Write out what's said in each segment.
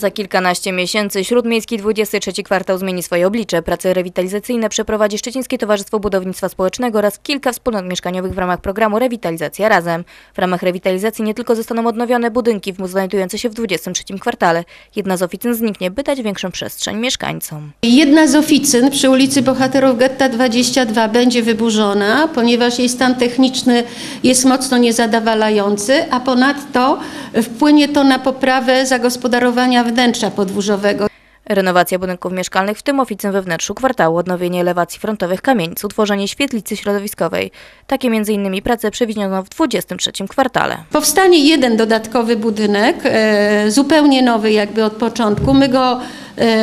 Za kilkanaście miesięcy Śródmiejski 23 kwartał zmieni swoje oblicze. Prace rewitalizacyjne przeprowadzi Szczecińskie Towarzystwo Budownictwa Społecznego oraz kilka wspólnot mieszkaniowych w ramach programu Rewitalizacja Razem. W ramach rewitalizacji nie tylko zostaną odnowione budynki znajdujące się w 23 kwartale. Jedna z oficyn zniknie, by dać większą przestrzeń mieszkańcom. Jedna z oficyn przy ulicy Bohaterów Getta 22 będzie wyburzona, ponieważ jej stan techniczny jest mocno niezadowalający, a ponadto wpłynie to na poprawę zagospodarowania wnętrza podwórzowego. Renowacja budynków mieszkalnych, w tym oficyn we wnętrzu kwartału, odnowienie elewacji frontowych kamienic, utworzenie świetlicy środowiskowej. Takie m.in. prace przewidziano w 23 kwartale. Powstanie jeden dodatkowy budynek, e, zupełnie nowy jakby od początku. My go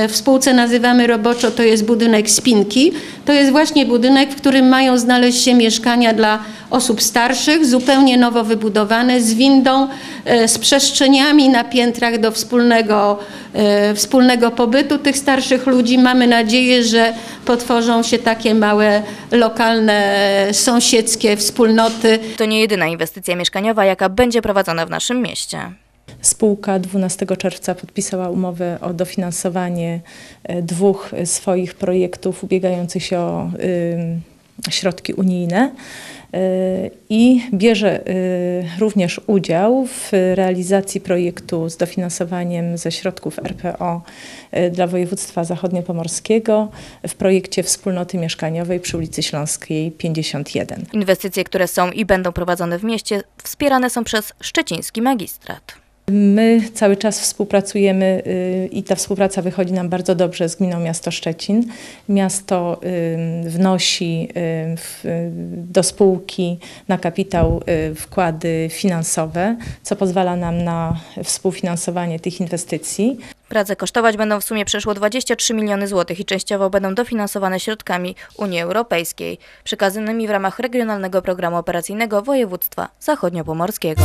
w spółce nazywamy roboczo, to jest budynek Spinki. To jest właśnie budynek, w którym mają znaleźć się mieszkania dla osób starszych, zupełnie nowo wybudowane, z windą, e, z przestrzeniami na piętrach do wspólnego, e, wspólnego pobytu tych starszych ludzi. Mamy nadzieję, że potworzą się takie małe, lokalne, sąsiedzkie wspólnoty. To nie jedyna inwestycja mieszkaniowa, jaka będzie prowadzona w naszym mieście. Spółka 12 czerwca podpisała umowę o dofinansowanie e, dwóch swoich projektów ubiegających się o środki unijne y, i bierze y, również udział w realizacji projektu z dofinansowaniem ze środków RPO y, dla województwa zachodniopomorskiego w projekcie wspólnoty mieszkaniowej przy ulicy Śląskiej 51. Inwestycje, które są i będą prowadzone w mieście, wspierane są przez szczeciński magistrat. My cały czas współpracujemy y, i ta współpraca wychodzi nam bardzo dobrze z gminą Miasto Szczecin. Miasto y, wnosi y, do spółki na kapitał wkłady finansowe, co pozwala nam na współfinansowanie tych inwestycji. Prace kosztować będą w sumie przeszło 23 miliony złotych i częściowo będą dofinansowane środkami Unii Europejskiej, przekazanymi w ramach Regionalnego Programu Operacyjnego Województwa Zachodniopomorskiego.